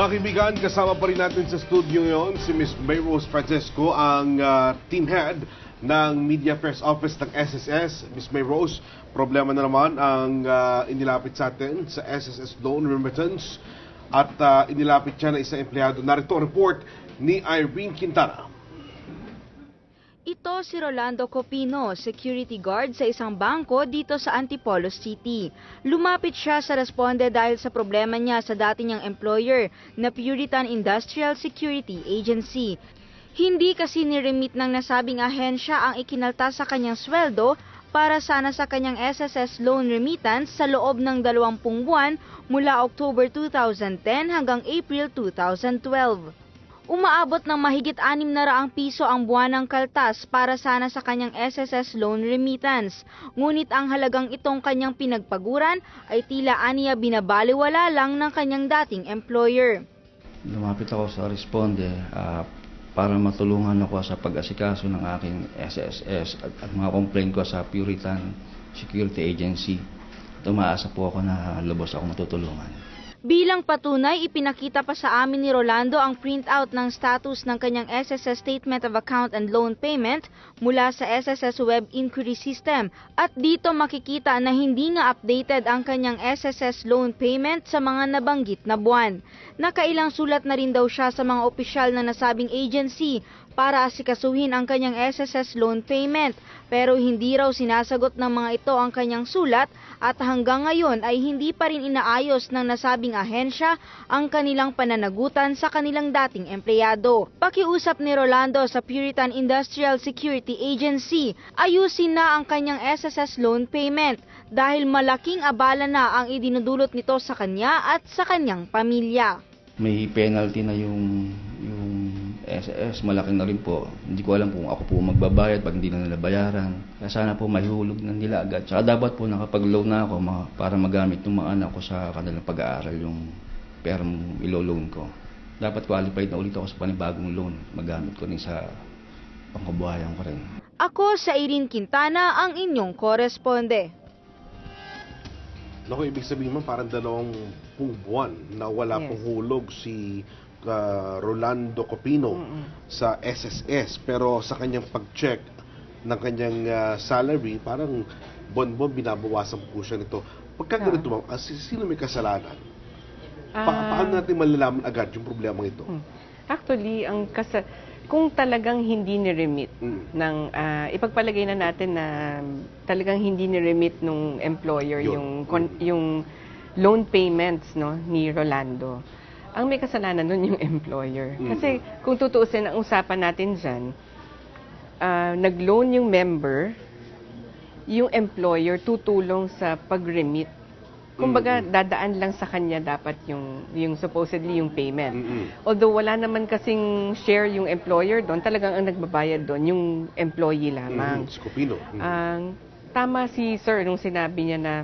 Mga kaibigan, kasama pa rin natin sa studio ngayon si Ms. Mayrose Francesco, ang ah, team head ng Media Affairs Office ng SSS. Ms. Mayrose, problema na naman ang ah, inilapit sa atin sa SSS Loan Remittance at ah, inilapit siya ng isang empleyado. Narito report ni Irene Quintana. Ito si Rolando Copino, security guard sa isang bangko dito sa Antipolo City. Lumapit siya sa responde dahil sa problema niya sa dati niyang employer na Puritan Industrial Security Agency. Hindi kasi niremit ng nasabing ahensya ang ikinalta sa kanyang sweldo para sana sa kanyang SSS loan remittance sa loob ng 20 buwan mula October 2010 hanggang April 2012. Umaabot ng mahigit 6 na raang piso ang buwanang kaltas para sana sa kanyang SSS loan remittance. Ngunit ang halagang itong kanyang pinagpaguran ay tila aniya binabaliwala lang ng kanyang dating employer. Lumapit ako sa Responde ah, para matulungan ako sa pag-asikaso ng aking SSS at, at mga complaint ko sa Puritan Security Agency. At umaasa po ako na lubos ako matutulungan. Bilang patunay, ipinakita pa sa amin ni Rolando ang printout ng status ng kanyang SSS Statement of Account and Loan Payment mula sa SSS Web Inquiry System at dito makikita na hindi nga updated ang kanyang SSS loan payment sa mga nabanggit na buwan. Nakailang sulat na rin daw siya sa mga opisyal na nasabing agency para asikasuhin ang kanyang SSS loan payment pero hindi raw sinasagot ng mga ito ang kanyang sulat at hanggang ngayon ay hindi pa rin inaayos ng nasabing ahensya ang kanilang pananagutan sa kanilang dating empleyado. Pakiusap ni Rolando sa Puritan Industrial Security Agency, ayusin na ang kanyang SSS loan payment dahil malaking abala na ang idinudulot nito sa kanya at sa kanyang pamilya. May penalty na yung, yung SS, malaki na rin po. Hindi ko alam kung ako po magbabayad pag hindi na nila bayaran. Kaya sana po mahulog na nila agad. Tsaka dapat po nakapag-loan na ako ma- para magamit ng mga anak ko sa kanilang pag-aaral yung perang ilo-loan ko. Dapat qualified na ulit ako sa panibagong loan. Magamit ko rin sa pangkabuhayan ko rin. Ako sa Irene Quintana ang inyong koresponde. Naku, ibig sabihin mo parang dalawang pung buwan na wala Yes. pong hulog si ah, Rolando Copino sa SSS. Pero sa kanyang pag-check ng kanyang ah, salary, parang bon-bon binabawasan po siya nito. Pagka ganito, ma'am, ah, si- sino may kasalanan? Pa- Ah, paano natin malalaman agad yung problema ito? hmm. Actually, ang kasa kung talagang hindi ni-remit Mm. ng ah, ipagpalagay na natin na talagang hindi ni-remit nung employer Yun. yung Mm. yung loan payments no ni Rolando. Ang may kasalanan nun yung employer. Kasi kung tutuusin ang usapan natin diyan, nag-loan yung member, yung employer tutulong sa pag-remit. Kumbaga, dadaan lang sa kanya dapat yung, yung supposedly yung payment. Although wala naman kasing share yung employer doon, talagang ang nagbabayad doon, yung employee lamang. Mm. Ang tama si sir nung sinabi niya na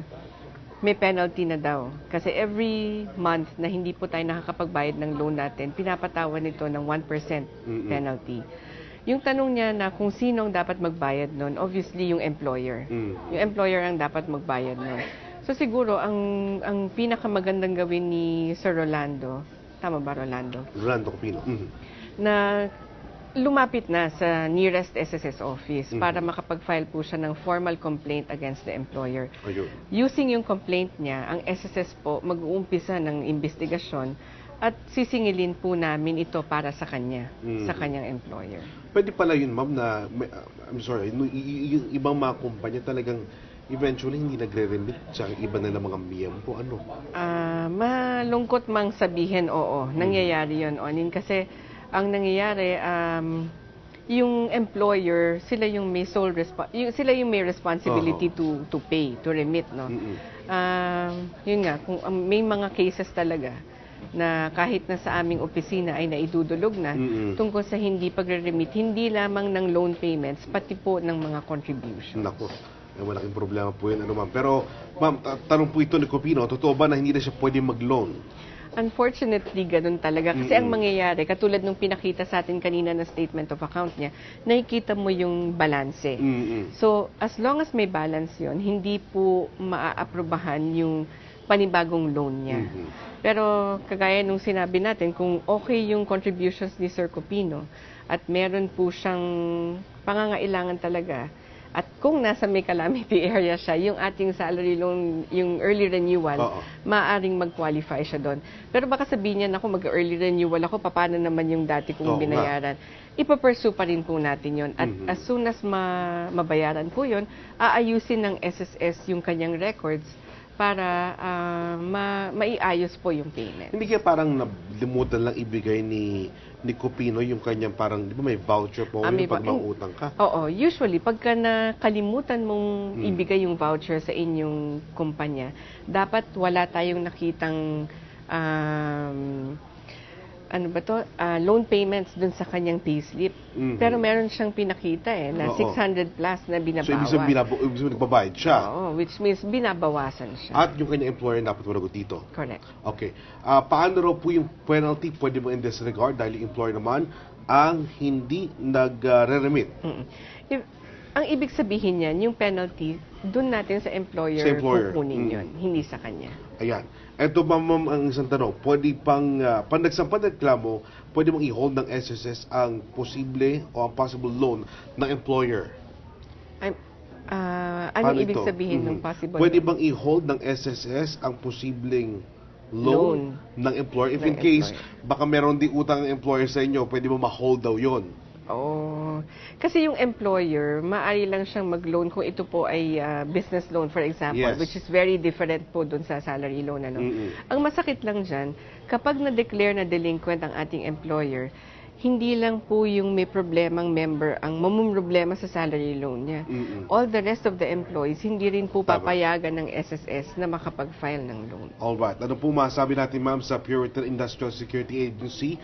may penalty na daw. Kasi every month na hindi po tayo nakakapagbayad ng loan natin, pinapatawan nito ng 1% Mm-mm. penalty. Yung tanong niya na kung sino ang dapat magbayad nun, obviously yung employer. Mm. Yung employer ang dapat magbayad nun. So siguro, ang, ang pinakamagandang gawin ni Sir Rolando, tama ba Rolando? Rolando Copino. Mm. na lumapit na sa nearest SSS office Mhm. para makapag-file po siya ng formal complaint against the employer. Ayun. Using yung complaint niya, ang SSS po mag-uumpisa ng investigasyon at sisingilin po namin ito para sa kanya, Mhm. sa kanyang employer. Pwede pala yun, ma'am, na, I'm sorry, yung ibang mga kumpanya talagang eventually hindi nagre-remit sa iba nila mga miyembro. Ano? Ah, malungkot mang sabihin, oo, nangyayari yun, Onin, kasi ang nangyayari, um, yung employer, sila yung may sole respo- yung, sila yung may responsibility to to pay, to remit, no? Mm-mm. Um, yun nga, kung um, may mga cases talaga na kahit na sa aming opisina ay naidudulog na Mm-mm. tungkol sa hindi pagre-remit, hindi lamang ng loan payments, pati po ng mga contributions. Nako, eh, malaking problema po yun. Ano, ma'am. Pero, ma'am, ta- tanong po ito ni Copino, totoo ba na hindi na siya pwede mag-loan? Unfortunately, ganun talaga. Kasi ang Mm-mm. mangyayari, katulad nung pinakita sa atin kanina na statement of account niya, nakikita mo yung balanse. Mm-mm. So, as long as may balance yon hindi po maaaprobahan yung panibagong loan niya. Mhm. Pero kagaya nung sinabi natin, kung okay yung contributions ni Sir Copino at meron po siyang pangangailangan talaga, at kung nasa may calamity area siya, yung ating salary loan, yung early renewal, Oo. maaring mag-qualify siya doon. Pero baka sabihin niya, ako mag-early renewal ako, paano naman yung dati Oo kong nga. binayaran? Ipapursue pa rin po natin yon At Mhm. as soon as ma- mabayaran po yon aayusin ng SSS yung kanyang records para ah, ma- maiayos po yung payment. Hindi kaya parang nalimutan lang ibigay ni ni Cupino yung kanyang parang, di ba may voucher po Ah, yung pag mauutang ka? Oo, usually pagka nakalimutan mong Mm. ibigay yung voucher sa inyong kumpanya, dapat wala tayong nakitang um, ano ba to? Ah, loan payments dun sa kanyang payslip. Mhm. Pero meron siyang pinakita eh na Oo. 600 plus na So, binabawas. ibig sabihin, binabo- ibig sabihin nagbabayad siya. Oo, which means binabawasan siya. At yung kanyang employer dapat managot dito. Correct. Okay. Ah, paano raw po yung penalty pwede mo in this regard dahil yung employer naman ang hindi nag-re-remit? Mm. If, ang ibig sabihin niyan, yung penalty, dun natin sa employer, Sa employer. kukunin Mm. yun, hindi sa kanya. Ayan. Ito ba ma'am ang isang tanong, pwede pang, uh, pag nagsampan ng reklamo, pwede mong i-hold ng SSS ang posible o ang possible loan ng employer? I'm, ah, Paano anong ibig ito? sabihin Mhm. ng possible? Pwede bang i-hold ng SSS ang posibleng loan, Loan. ng employer? If in Ng case, employer. baka meron di utang ng employer sa inyo, pwede mo ma-hold daw yon. Oh, kasi yung employer, maaari lang siyang mag-loan kung ito po ay ah, business loan, for example, Yes. which is very different po dun sa salary loan. Ano? Mm-mm. Ang masakit lang dyan, kapag na-declare na delinquent ang ating employer, hindi lang po yung may problemang member ang mamumroblema sa salary loan niya. Mm-mm. All the rest of the employees, hindi rin po Tama. papayagan ng SSS na makapag-file ng loan. Alright. Ano po masabi natin ma'am sa Puritan Industrial Security Agency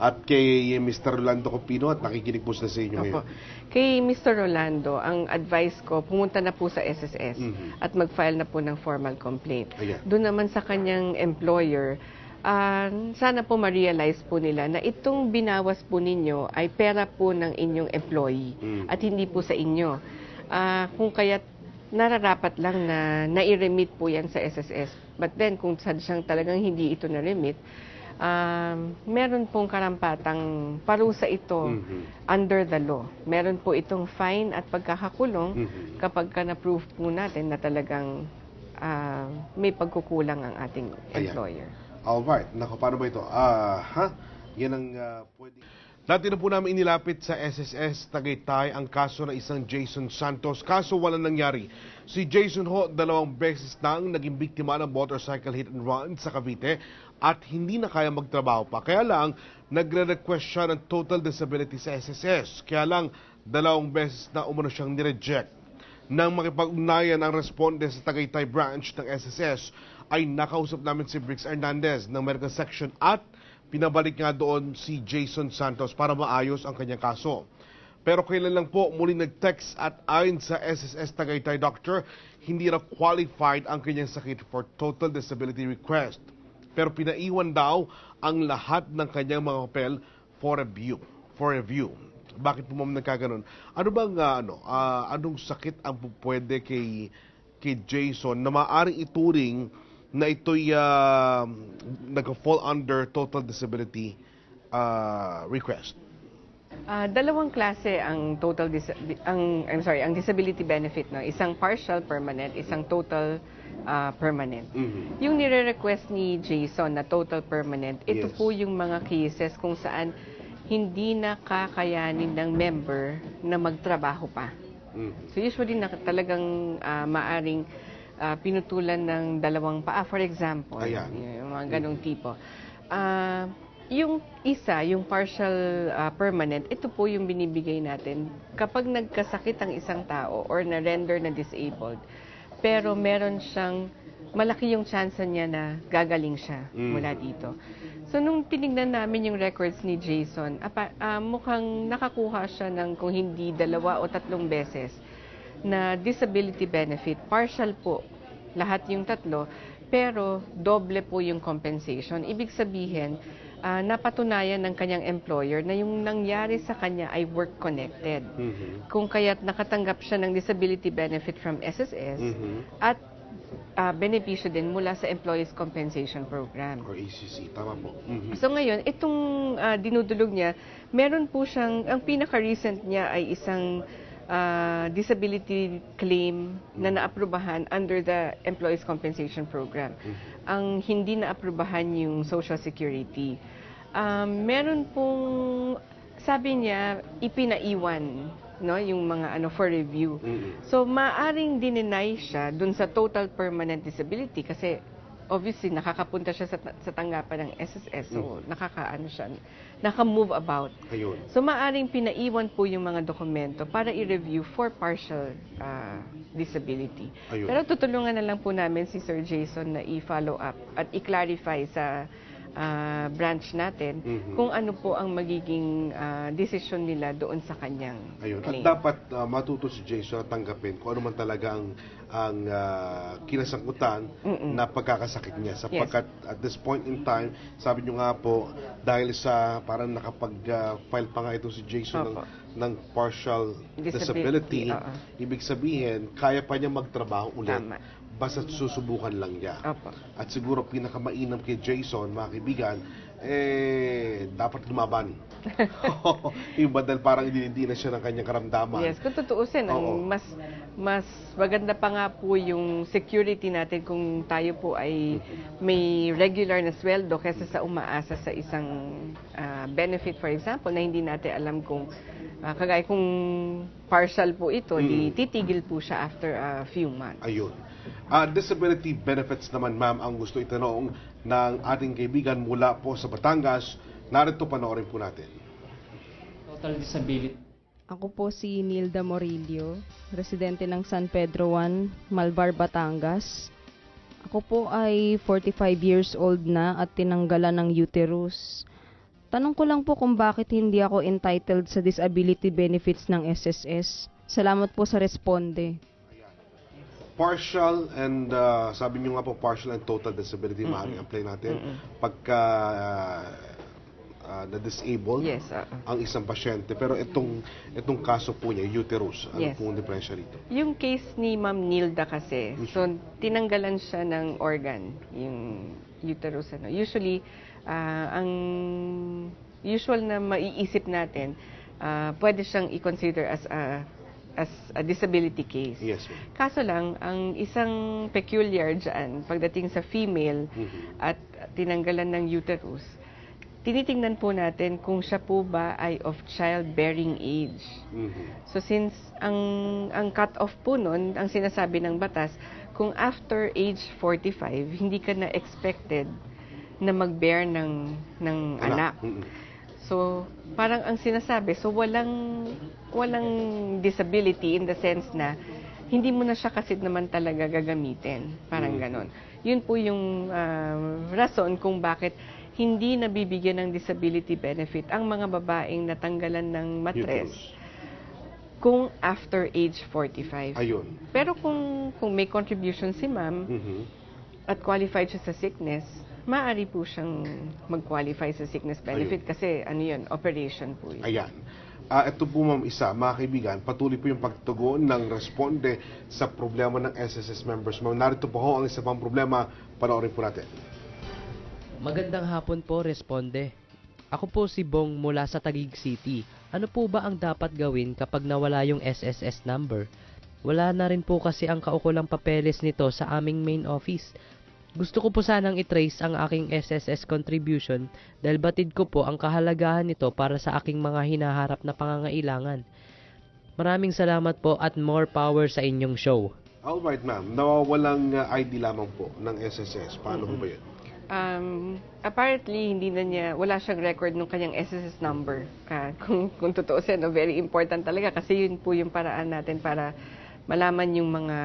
at kay Mr. Rolando Copino at nakikinig po sila sa inyo Opo. ngayon? Kay Mr. Rolando, ang advice ko, pumunta na po sa SSS Mhm. at mag-file na po ng formal complaint. Ayan. Doon naman sa kanyang employer, ah, sana po ma-realize po nila na itong binawas po ninyo ay pera po ng inyong employee Mm. at hindi po sa inyo. Ah, kung kaya nararapat lang na nai-remit po yan sa SSS. But then, kung sadyang talagang hindi ito na-remit, um, meron pong karampatang parusa ito Mhm. under the law. Meron po itong fine at pagkakakulong Mhm. kapag ka na-prove po natin na talagang ah, may pagkukulang ang ating Ayan. Alright. Naku, paano ba ito? Ah, ha? Yan ang ah, pwede. Dati na po namin inilapit sa SSS Tagaytay ang kaso ng isang Jason Santos. Kaso walang nangyari. Si Jason ho, dalawang beses nang naging biktima ng motorcycle hit and run sa Cavite at hindi na kaya magtrabaho pa. Kaya lang, nagre-request siya ng total disability sa SSS. Kaya lang, dalawang beses na umano siyang nireject. Nang makipag-ugnayan ang responde sa Tagaytay branch ng SSS, ay nakausap namin si Brix Hernandez ng Medical Section at pinabalik nga doon si Jason Santos para maayos ang kanyang kaso. Pero kailan lang po muli nag-text at ayon sa SSS Tagaytay doctor, hindi na qualified ang kanyang sakit for total disability request. Pero pinaiwan daw ang lahat ng kanyang mga papel for review. For review. Bakit po ma'am nagkaganon? Ano bang ah, ano, ah, anong sakit ang pwede kay kay Jason na maaaring ituring na ito'y uh, nag-fall under total disability ah, request? Ah, dalawang klase ang total dis- ang I'm sorry, ang disability benefit no, isang partial permanent, isang total ah, permanent. Mhm. Yung nire-request ni Jason na total permanent, ito Yes. po yung mga cases kung saan hindi na kakayanin ng member na magtrabaho pa. Mhm. So usually na talagang ah, maaring ah, pinutulan ng dalawang paa, for example. Ayan. Yung mga ganong tipo. Ah, yung isa, yung partial ah, permanent, ito po yung binibigay natin kapag nagkasakit ang isang tao or na-render na disabled, pero meron siyang malaki yung chance niya na gagaling siya Mm. mula dito. So, nung tinignan namin yung records ni Jason, apa, ah, mukhang nakakuha siya ng kung hindi dalawa o tatlong beses na disability benefit. Partial po, lahat yung tatlo, pero doble po yung compensation. Ibig sabihin, ah, napatunayan ng kanyang employer na yung nangyari sa kanya ay work-connected. Mhm. Kung kaya't nakatanggap siya ng disability benefit from SSS Mhm. at ah, benepisyo din mula sa Employees Compensation Program. Or ACC, tama po. Mhm. So ngayon, itong ah, dinudulog niya, meron po siyang, ang pinaka-recent niya ay isang ah, disability claim na naaprubahan under the Employees Compensation Program. Ang hindi naaprubahan yung Social Security. Um, meron pong, sabi niya, ipinaiwan no, yung mga ano for review. Mhm. So, maaring dininay siya dun sa total permanent disability kasi obviously nakakapunta siya sa, sa tanggapan ng SSS. So, nakakaano siya, naka-move about. Ayun. So, maaring pinaiwan po yung mga dokumento para i-review for partial ah, disability. Ayun. Pero tutulungan na lang po namin si Sir Jason na i-follow up at i-clarify sa ah, branch natin Mhm. kung ano po ang magiging ah, desisyon nila doon sa kanyang Ayun. claim. At dapat uh, matuto si Jason tanggapin kung ano man talaga ang ang uh, kinasangkutan Mm-mm. na pagkakasakit niya sapagkat at this point in time sabi niyo nga po dahil sa parang nakapag-file pa nga ito si Jason ng, Opo. ng partial Disability, disability, oo. ibig sabihin kaya pa niya magtrabaho ulit Tama. Basta susubukan lang niya Opo. at siguro pinakamainam kay Jason, mga kaibigan, eh, dapat lumaban. Iba dahil parang hindi na siya ng kanyang karamdaman. Yes, kung tutuusin, ang Oo. mas mas maganda pa nga po yung security natin kung tayo po ay may regular na sweldo kaysa sa umaasa sa isang ah, benefit, for example, na hindi natin alam kung ah, kagaya kung partial po ito, di Mm. titigil po siya after a few months. Ayun. Ah, disability benefits naman, ma'am, ang gusto itanong ng ating kaibigan mula po sa Batangas. Narito panoorin po natin. Total disability. Ako po si Nilda Morillo, residente ng San Pedro 1, Malvar, Batangas. Ako po ay 45 years old na at tinanggalan ng uterus. Tanong ko lang po kung bakit hindi ako entitled sa disability benefits ng SSS. Salamat po sa responde. Partial and, ah, sabi niyo nga po, partial and total disability, maaaring apply natin. Pagka ah, ah, na-disable Yes, oo. ang isang pasyente. Pero itong, itong kaso po niya, uterus, ano Yes. pong diferensya rito? Yung case ni Ma'am Nilda kasi, so tinanggalan siya ng organ, yung uterus. Ano. Usually, ah, ang usual na maiisip natin, ah, pwede siyang i-consider as a, as a disability case. Yes, ma'am. Kaso lang, ang isang peculiar dyan, pagdating sa female Mhm. at tinanggalan ng uterus, tinitingnan po natin kung siya po ba ay of childbearing age. Mhm. So since ang ang cut-off po nun, ang sinasabi ng batas, kung after age 45, hindi ka na expected na mag-bear ng ng anak. Mhm. So parang ang sinasabi, so walang walang disability in the sense na hindi mo na siya kasi naman talaga gagamitin. Parang ganon. Yun po yung ah, rason kung bakit hindi nabibigyan ng disability benefit ang mga babaeng natanggalan ng matres Uterus. kung after age 45. Ayun. Pero kung kung may contribution si ma'am Mhm. at qualified siya sa sickness, maaari po siyang mag-qualify sa sickness benefit kasi ano yun, operation po yun. Ayan. Ah, ito po ma'am isa, mga kaibigan, patuloy po yung pagtugon ng responde sa problema ng SSS members. Ma'am, narito po ho ang isa pang problema. Panoorin po natin. Magandang hapon po, Responde. Ako po si Bong mula sa Taguig City. Ano po ba ang dapat gawin kapag nawala yung SSS number? Wala na rin po kasi ang kaukulang papeles nito sa aming main office. Gusto ko po sanang itrace ang aking SSS contribution dahil batid ko po ang kahalagahan nito para sa aking mga hinaharap na pangangailangan. Maraming salamat po at more power sa inyong show. Alright ma'am, nawawalang uh, ID lamang po ng SSS. Paano po ba yun? Um, apparently, hindi na niya, wala siyang record ng kanyang SSS number. Ah, kung, kung totoo siya, no, very important talaga kasi yun po yung paraan natin para malaman yung mga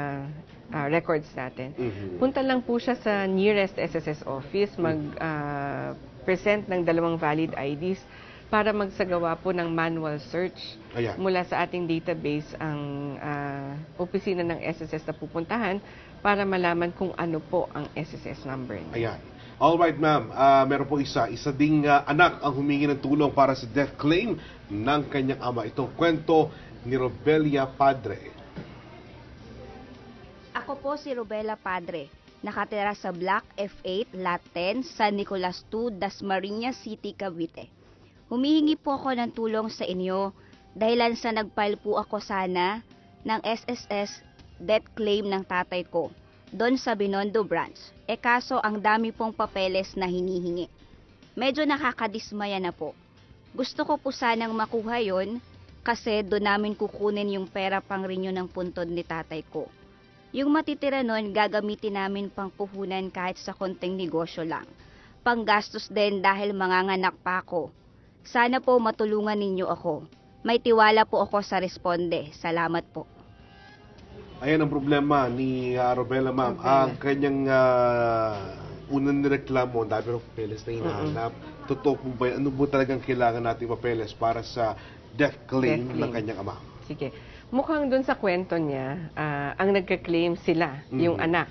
ah, records natin. Mhm. Punta lang po siya sa nearest SSS office, mag-present ng dalawang valid IDs para magsagawa po ng manual search Ayan. mula sa ating database ang ah, opisina ng SSS na pupuntahan para malaman kung ano po ang SSS number niya. Ayan. Alright ma'am, Ah, meron po isa. Isa ding ah, anak ang humingi ng tulong para sa death claim ng kanyang ama. Itong kwento ni Robelia Padre. Ako po si Rubela Padre, nakatira sa Block F8, Lot 10, San Nicolas 2, Dasmariñas City, Cavite. Humihingi po ako ng tulong sa inyo dahilan sa nagfile po ako sana ng SSS death claim ng tatay ko doon sa Binondo branch. E kaso ang dami pong papeles na hinihingi. Medyo nakakadismaya na po. Gusto ko po sanang makuha yon kasi doon namin kukunin yung pera pang renew ng puntod ni tatay ko. Yung matitira nun, gagamitin namin pang puhunan kahit sa konting negosyo lang. Panggastos din dahil manganganak pa ako. Sana po matulungan ninyo ako. May tiwala po ako sa responde. Salamat po. Ayan ang problema ni uh, Robella, ma'am. Robella. Ang kanyang uh, unang nireklamo, ang dami ng papeles na hinahanap. Totoo po ba, yan? ano po talagang kailangan nating papeles para sa death claim, Death ng claim. kanyang ama? Sige. Mukhang doon sa kwento niya, ah, ang nagka-claim sila, yung Mhm. anak.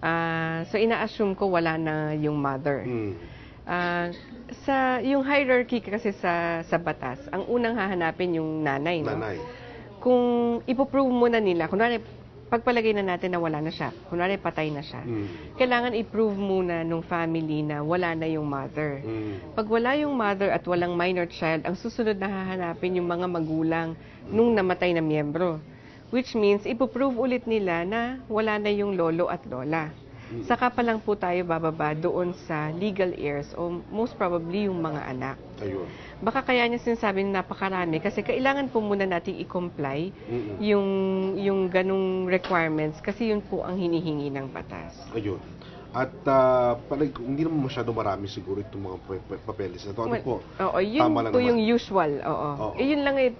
Ah, so ina-assume ko wala na yung mother. Hmm. Ah, sa yung hierarchy kasi sa sa batas, ang unang hahanapin yung nanay, no? Nanay. Kung ipoprove muna nila, kunwari pagpalagay na natin na wala na siya, kunwari patay na siya. Hmm. Kailangan i-prove muna nung family na wala na yung mother. Hmm. Pag wala yung mother at walang minor child, ang susunod na hahanapin yung mga magulang nung namatay na miyembro. Which means, ipoprove ulit nila na wala na yung lolo at lola. Saka pa lang po tayo bababa doon sa legal heirs o most probably yung mga anak. Ayun. Baka kaya niya sinasabi na napakarami kasi kailangan po muna nating i-comply Mm-mm. yung, yung ganong requirements kasi yun po ang hinihingi ng batas. Ayun. At uh, palagi, hindi naman masyado marami siguro itong mga pa- pa- papeles na ito. Ano Well, po? Oo, yun Tama lang po naman. yung usual. Oo. Oo. Eh, yun lang eh,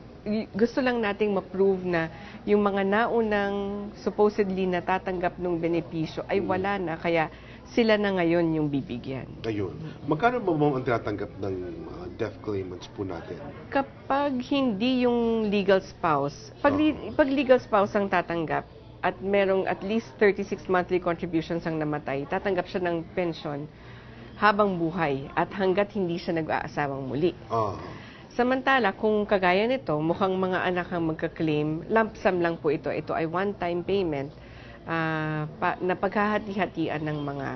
gusto lang nating ma-prove na yung mga naunang supposedly natatanggap ng benepisyo ay Mm. wala na, kaya sila na ngayon yung bibigyan. Ayun. Magkano ba ma'am ang tinatanggap ng mga death claimants po natin? Kapag hindi yung legal spouse, pag, Oo. pag legal spouse ang tatanggap at merong at least 36 monthly contributions ang namatay, tatanggap siya ng pension habang buhay at hanggat hindi siya nag-aasawang muli. Ah. Samantala, kung kagaya nito, mukhang mga anak ang magka-claim, lump sum lang po ito. Ito ay one-time payment ah, pa, na paghahati-hatian ng mga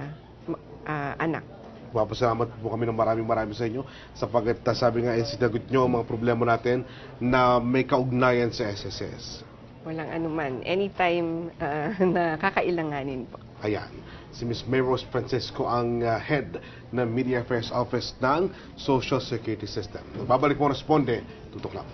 ah, anak. Papasalamat po kami ng maraming maraming sa inyo sapagkat uh, sabi nga, eh, sinagot nyo ang mga problema natin na may kaugnayan sa SSS. Walang anuman. Anytime ah, na kakailanganin po. Ayan. Si Ms. Mayros Francisco ang uh, head ng Media Affairs Office ng Social Security System. Babalik ang responde. Tutok lang.